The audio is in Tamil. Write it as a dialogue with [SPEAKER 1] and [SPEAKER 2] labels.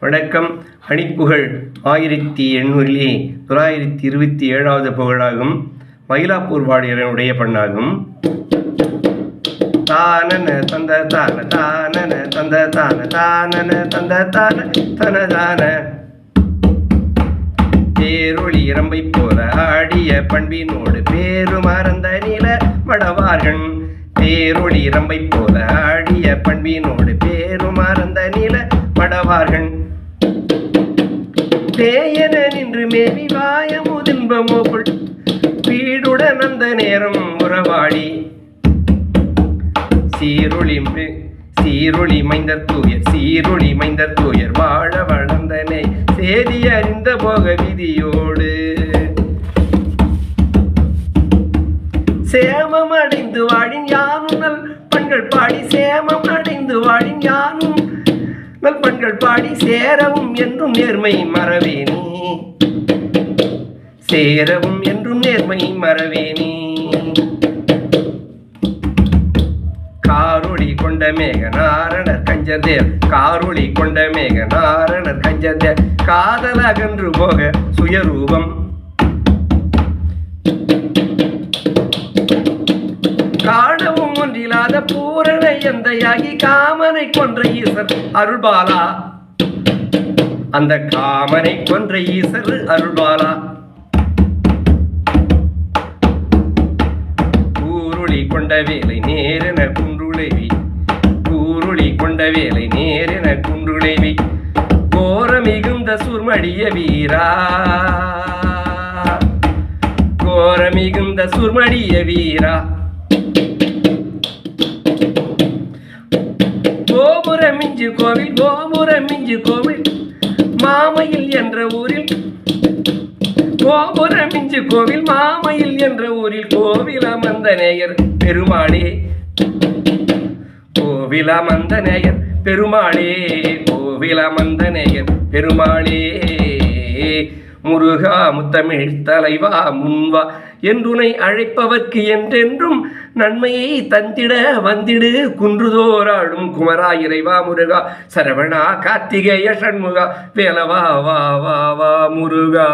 [SPEAKER 1] வணக்கம். அணிப்புகழ் ஆயிரத்தி எண்ணூறிலே தொள்ளாயிரத்தி இருபத்தி ஏழாவது புகழாகும். மயிலாப்பூர் வாடியரனுடைய பண்ணாகும். தானன தந்த தான தானன தந்த தான தானன தந்த தான தனதான பேரொளி இரம்பை போல ஆடிய பண்பினோடு பேரு மறந்த நில மடவார்கள். பேரொளி இரம்பை போல ஆடிய பண்பினோடு பேரு மறந்த நில மடவார்கள். தேவி மேவி வாய முதின்பமோக்குள் வீடுடன் அந்த நேரம் உறவாடி. சீருளி சீருளி மைந்தர் தூயர் சீருளி மைந்தர் தூயர் வாழ வளர்ந்தனை சேதி அறிந்த போக விதியோடு. சேமம் அடைந்து வாழின் யானும் நல் பண்கள் பாடி சேமம் அடைந்து வாழின் யானும் நல் பண்கள் பாடி சேரவும் என்றும் நேர்மை மறவேனே. சேரவும் என்றும் நேர்மை மறவேனே. காரொளி கொண்ட மேக நாரணர் கஞ்சதேவ் காரொளி கொண்ட மேக நாரணர் கஞ்சதேவ் காதல் அகன்று போக சுயரூபம். காணவும் ஒன்றில்லாத பூரண எந்தையாகி காமனை கொன்ற ஈசர் அருள்பாலா. அந்த காமனை கொன்ற ஈசர் அருள்பாலா. கொண்ட வேலை நேரென குன்றுளைவி. கூருளி கொண்ட வேலை நேரென குன்றுளைவி. கோர மிகுந்த சுர்மடிய வீரா. கோர மிகுந்த சுர்மடிய வீரா. கோபுர மிஞ்சு கோவில் கோபுர மிஞ்சு கோவில். மாமையில் என்ற ஊரில் கோபுர திருக்கோவில் கோவில் மாமையில் என்ற ஊரில் கோவிலமந்த நேயர் பெருமாளே. கோவிலமந்த நேயர் பெருமாளே. கோவிலமந்த நேயர் பெருமாளே. முருகா முத்தமிழ் தலைவா முன்வா என்றுனை அழைப்பவர்க்கு என்றென்றும் நன்மையை தந்திட வந்திடு. குன்றுதோராடும் குமரா இறைவா முருகா. சரவணா கார்த்திகேய சண்முகா. வேலவா வா வா வா முருகா.